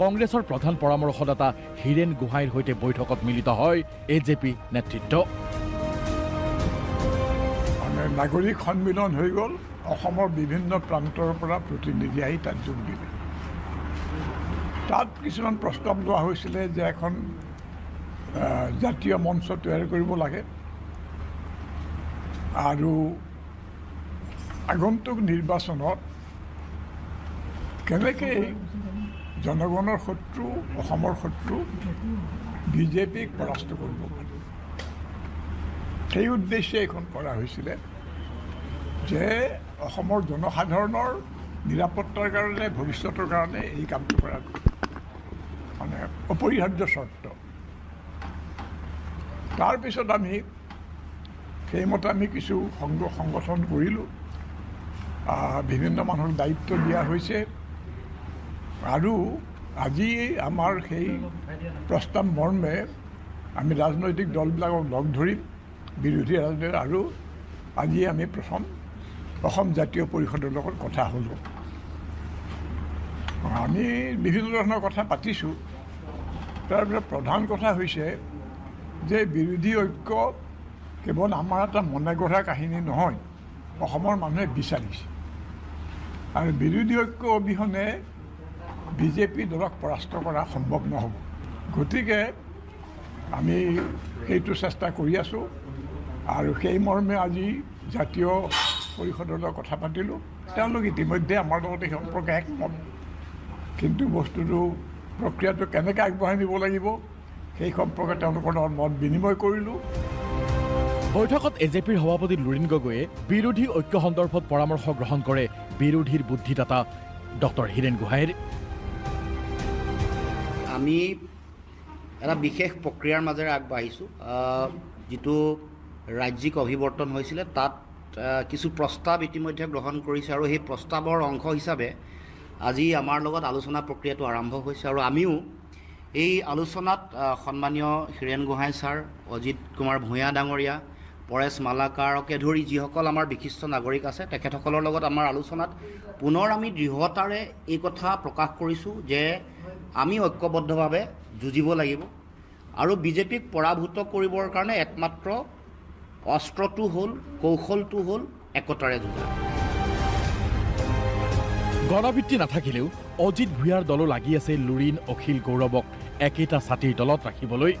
কংগ্ৰেছৰ প্ৰধান পৰামৰ্শদাতা হীৰেণ গোহাঁইৰ সৈতে বৈঠকত মিলিত হয় এ জে পি নেতৃত্ব। নাগৰিক সন্মিলন হৈ গ'ল। অসমৰ বিভিন্ন প্ৰান্তৰ পৰা প্ৰতিনিধি আহি তাত যোগ দিলে। তাত কিছুমান প্ৰস্তাৱ লোৱা হৈছিলে যে এখন জাতীয় মঞ্চ তৈয়াৰ কৰিব লাগে। আৰু আগন্তুক নিৰ্বাচনত কেনেকৈ জনগণৰ শত্ৰু, অসমৰ শত্ৰু, বিজেপিক পৰাস্ত কৰিব পাৰি। সেই উদ্দেশ্যে এইখন কৰা হৈছিলে যে অসমৰ জনসাধাৰণৰ নিৰাপত্তাৰ কাৰণে, ভৱিষ্যতৰ কাৰণে এই কামটো কৰা মানে অপৰিহাৰ্য চৰ্ত। তাৰপিছত আমি সেইমতে আমি কিছু সংগ সংগঠন কৰিলোঁ বিভিন্ন মানুহক দায়িত্ব দিয়া হৈছে। আৰু আজি আমাৰ সেই প্ৰস্তাৱ মৰ্মে আমি ৰাজনৈতিক দলবিলাকক লগ ধৰিম বিৰোধী ৰাজনীতি আৰু আজি আমি প্ৰথম অসম জাতীয় পৰিষদৰ লগত কথা হ'লোঁ। আমি বিভিন্ন ধৰণৰ কথা পাতিছোঁ। তাৰপিছত প্ৰধান কথা হৈছে যে বিৰোধী ঐক্য কেৱল আমাৰ এটা মনে গঢ়া কাহিনী নহয় অসমৰ মানুহে বিচাৰিছে। আৰু বিৰোধী ঐক্য অবিহনে বিজেপি দলক পৰাস্ত কৰা সম্ভৱ নহ'ব। গতিকে আমি সেইটো চেষ্টা কৰি আছোঁ আৰু সেই মৰ্মে আজি জাতীয় পৰিষদৰ কথা পাতিলোঁ। তেওঁলোক ইতিমধ্যে আমাৰ লগত এই সম্পৰ্কে একমত। কিন্তু বস্তুটো প্ৰক্ৰিয়াটো কেনেকৈ আগবঢ়াই নিব লাগিব, সেই সম্পৰ্কে তেওঁলোকৰ লগত মত বিনিময় কৰিলোঁ। বৈঠকত এ জে পিৰ সভাপতি লুৰিণ গগৈয়ে বিৰোধী ঐক্য সন্দৰ্ভত পৰামৰ্শ গ্ৰহণ কৰে বিৰোধীৰ বুদ্ধিদাতা ডক্টৰ হীৰেণ গোহাঁইৰ। আমি এটা বিশেষ প্ৰক্ৰিয়াৰ মাজেৰে আগবাঢ়িছোঁ। যিটো ৰাজ্যিক অভিৱৰ্তন হৈছিলে তাত কিছু প্ৰস্তাৱ ইতিমধ্যে গ্ৰহণ কৰিছে আৰু সেই প্ৰস্তাৱৰ অংশ হিচাপে আজি আমাৰ লগত আলোচনা প্ৰক্ৰিয়াটো আৰম্ভ হৈছে আৰু আমিও এই আলোচনাত সন্মানীয় হীৰেণ গোহাঁই ছাৰ অজিত কুমাৰ ভূঞা ডাঙৰীয়া পৰেশ মালাকাৰকে ধৰি যিসকল আমাৰ বিশিষ্ট নাগৰিক আছে তেখেতসকলৰ লগত আমাৰ আলোচনাত পুনৰ আমি দৃঢ়তাৰে এই কথা প্ৰকাশ কৰিছোঁ যে আমি ঐক্যবদ্ধভাৱে যুঁজিব লাগিব। আৰু বিজেপিক পৰাভূত কৰিবৰ কাৰণে একমাত্ৰ অস্ত্ৰটো হ'ল কৌশলটো হ'ল একতাৰে যুঁজা। গণভিত্তি নাথাকিলেও অজিত ভূঞাৰ দলো লাগি আছে লুৰিণ অখিল গৌৰৱক একেটা ছাতিৰ তলত ৰাখিবলৈ।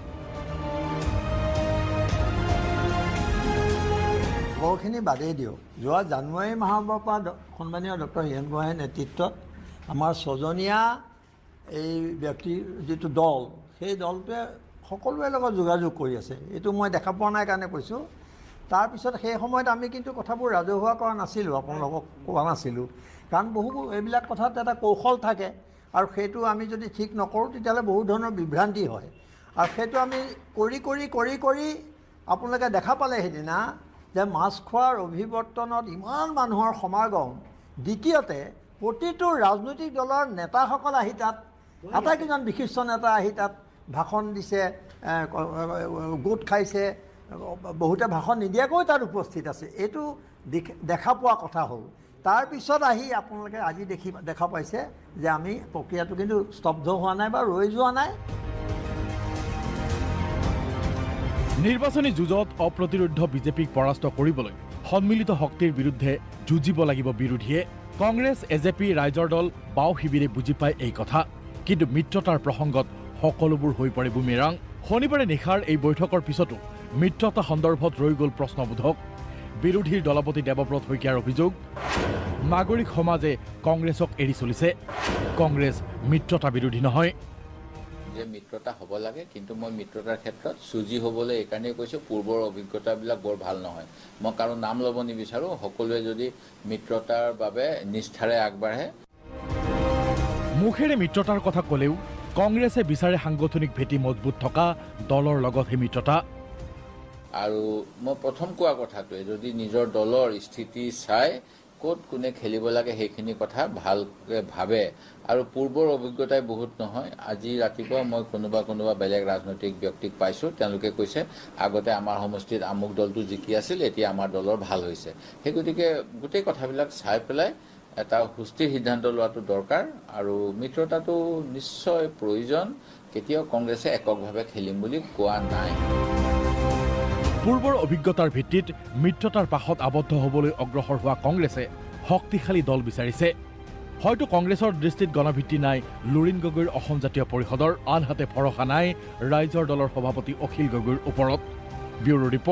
বহুখিনি বাদেই দিয়ক। যোৱা জানুৱাৰী মাহৰ পৰা সন্মানীয় ডক্টৰ হীৰেণ গোহাঁইৰ নেতৃত্বত আমাৰ ছজনীয়া এই ব্যক্তিৰ যিটো দল সেই দলটোৱে সকলোৰে লগত যোগাযোগ কৰি আছে। এইটো মই দেখা পোৱা নাই কাৰণে কৈছোঁ। তাৰপিছত সেই সময়ত আমি কিন্তু কথাবোৰ ৰাজহুৱা কৰা নাছিলোঁ আপোনালোকক কোৱা নাছিলোঁ। কাৰণ বহু এইবিলাক কথাত এটা কৌশল থাকে আৰু সেইটো আমি যদি ঠিক নকৰোঁ তেতিয়াহ'লে বহুত ধৰণৰ বিভ্ৰান্তি হয়। আৰু সেইটো আমি কৰি কৰি কৰি কৰি আপোনালোকে দেখা পালে সেইদিনা যে মাছখোৱাৰ অভিৱৰ্তনত ইমান মানুহৰ সমাগম। দ্বিতীয়তে প্ৰতিটো ৰাজনৈতিক দলৰ নেতাসকল আহি তাত আটাইকেইজন বিশিষ্ট নেতা আহি তাত ভাষণ দিছে গোট খাইছে বহুতে ভাষণ নিদিয়াকৈ তাত উপস্থিত আছে। এইটো দিখ- দেখা পোৱা কথা হ'ল। তাৰপিছত আহি আপোনালোকে আজি দেখি দেখা পাইছে যে আমি প্ৰক্ৰিয়াটো কিন্তু স্তব্ধ হোৱা নাই বা ৰৈ যোৱা নাই। নিৰ্বাচনী যুঁজত অপ্ৰতিৰোধ বিজেপিক পৰাস্ত কৰিবলৈ সন্মিলিত শক্তিৰ বিৰুদ্ধে যুঁজিব লাগিব বিৰোধীয়ে। কংগ্ৰেছ এ জে পি ৰাইজৰ দল বাও শিবিৰে বুজি পায় এই কথা। কিন্তু মিত্ৰতাৰ প্ৰসংগত সকলোবোৰ হৈ পৰে বুমেৰাং। শনিবাৰে নিশাৰ এই বৈঠকৰ পিছতো মিত্ৰতা সন্দৰ্ভত ৰৈ গ'ল প্ৰশ্নবোধক। বিৰোধীৰ দলপতি দেৱব্ৰত শইকীয়াৰ অভিযোগ, নাগৰিক সমাজে কংগ্ৰেছক এৰি চলিছে। কংগ্ৰেছ মিত্ৰতা বিৰোধী নহয়। যে মিত্ৰতা হ'ব লাগে, কিন্তু মই মিত্ৰতাৰ ক্ষেত্ৰত চুজি হ'বলৈ এইকাৰণেই কৈছোঁ, পূৰ্বৰ অভিজ্ঞতাবিলাক বৰ ভালো নহয়। মই কাৰো নাম ল'ব নিবিচাৰোঁ, সকলোৱে যদি মিত্ৰতাৰ বাবে নিষ্ঠাৰে আগবাঢ়ে মুখেৰে মিত্ৰতাৰ কথা ক'লেও কংগ্ৰেছে বিচাৰে সাংগঠনিক ভেটি মজবুত থকা দলৰ লগতহে মিত্ৰতা। আৰু মই প্ৰথম কোৱা কথাটোৱে, যদি নিজৰ দলৰ স্থিতি চাই ক'ত কোনে খেলিব লাগে সেইখিনি কথা ভালকৈ ভাবে। আৰু পূৰ্বৰ অভিজ্ঞতাই বহুত নহয়, আজি ৰাতিপুৱা মই কোনোবা কোনোবা বেলেগ ৰাজনৈতিক ব্যক্তিক পাইছোঁ, তেওঁলোকে কৈছে, আগতে আমাৰ সমষ্টিত আমুক দলটো জিকি আছিল, এতিয়া আমাৰ দলৰ ভালো হৈছে। সেই গতিকে গোটেই কথাবিলাক চাই পেলাই এটা সুস্থিৰ সিদ্ধান্ত লোৱাটো দৰকাৰ আৰু মিত্ৰতাটো নিশ্চয় প্ৰয়োজন। কেতিয়াও কংগ্ৰেছে এককভাৱে খেলিম বুলি কোৱা নাই। পূৰ্বৰ অভিজ্ঞতাৰ ভিত্তিত মিত্ৰতাৰ পাশত আবদ্ধ হ'বলৈ অগ্ৰসৰ হোৱা কংগ্ৰেছে শক্তিশালী দল বিচাৰিছে। হয়তো কংগ্ৰেছৰ দৃষ্টিত গণভিত্তি নাই লুৰিণ গগৈৰ অসম জাতীয় পৰিষদৰ আনহাতে ভৰসা নাই ৰাইজৰ দলৰ সভাপতি অখিল গগৈৰ ওপৰত। Bureau report.